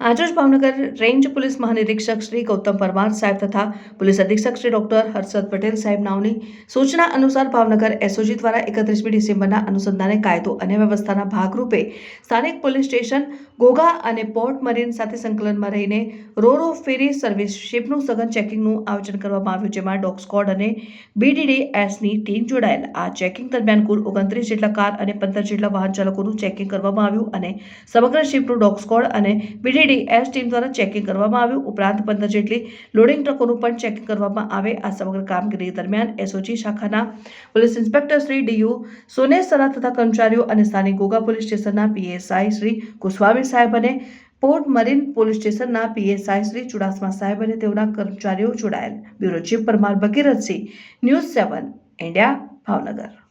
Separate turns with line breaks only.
આજરોજ Bhavnagar range police મહાનિરીક્ષક શ્રી ગૌતમ પરમાર સાહેબ તથા પોલીસ અધિક્ષક શ્રી ડોક્ટર હર્ષદ પટેલ સાહેબ નાઓની સૂચના અનુસાર ભાવનગર એસઓજી દ્વારા એકત્રીસમી ડિસેમ્બરના અનુસંધાને કાયદો અને વ્યવસ્થાના ભાગરૂપે સ્થાનિક પોલીસ સ્ટેશન, ગોગા અને પોર્ટ મરીન સાથે સંકલનમાં રહીને રો રો ફેરી સર્વિસ શિપનું સઘન ચેકિંગનું આયોજન કરવામાં આવ્યું, જેમાં ડોગ સ્કોડ અને બીડીડી એસની ટીમ જોડાયેલ. આ ચેકિંગ દરમિયાન કુલ ઓગણત્રીસ જેટલા કાર અને પંદર જેટલા વાહન ચાલકોનું ચેકિંગ કરવામાં આવ્યું અને સમગ્ર શિપનું ડોગ સ્કોડ અને બીડીડી એસ ટીમ દ્વારા ચેકિંગ કરવામાં આવ્યું. ઉપરાંત પંદર જેટલી લોડિંગ ટ્રકોનું પણ ચેકિંગ કરવામાં આવે. આ સમગ્ર કામગીરી દરમિયાન એસઓજી શાખાના police inspector Shri DU Sonesara તથા કર્મચારીઓ અને સ્થાનિક ગોગા પોલીસ સ્ટેશનના પીએસઆઈ શ્રી ગોસ્વામી સાહેબ અને પોર્ટ મરીન પોલીસ સ્ટેશનના પીએસઆઈ શ્રી ચુડાસમા સાહેબ અને તેઓના કર્મચારીઓ જોડાયેલ. Bureau chief Parmar Bhagirathsinh, news seven, India, Bhavnagar.